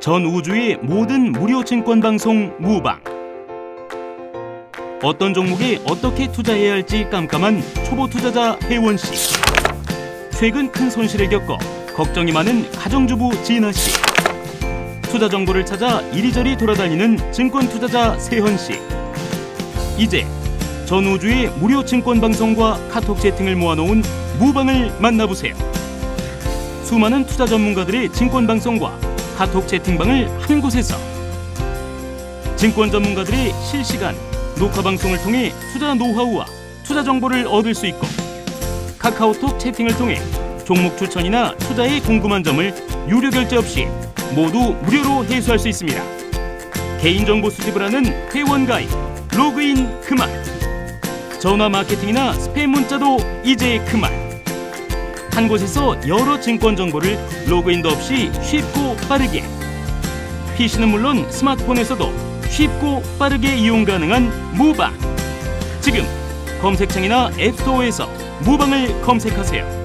전 우주의 모든 무료 증권 방송 무방. 어떤 종목에 어떻게 투자해야 할지 깜깜한 초보 투자자 혜원 씨. 최근 큰 손실을 겪어 걱정이 많은 가정주부 진아 씨. 투자 정보를 찾아 이리저리 돌아다니는 증권 투자자 세현 씨. 이제 전 우주의 무료 증권 방송과 카톡 채팅을 모아놓은 무방을 만나보세요. 수많은 투자 전문가들의 증권 방송과 카톡 채팅방을 한 곳에서 증권 전문가들의 실시간 녹화 방송을 통해 투자 노하우와 투자 정보를 얻을 수 있고 카카오톡 채팅을 통해 종목 추천이나 투자에 궁금한 점을 유료 결제 없이 모두 무료로 해소할 수 있습니다. 개인정보 수집을 하는 회원 가입, 로그인 그만. 전화 마케팅이나 스팸 문자도 이제 그만. 한 곳에서 여러 증권 정보를 로그인도 없이 쉽고 빠르게. PC는 물론 스마트폰에서도 쉽고 빠르게 이용 가능한 무방. 지금 검색창이나 앱스토어에서 무방을 검색하세요.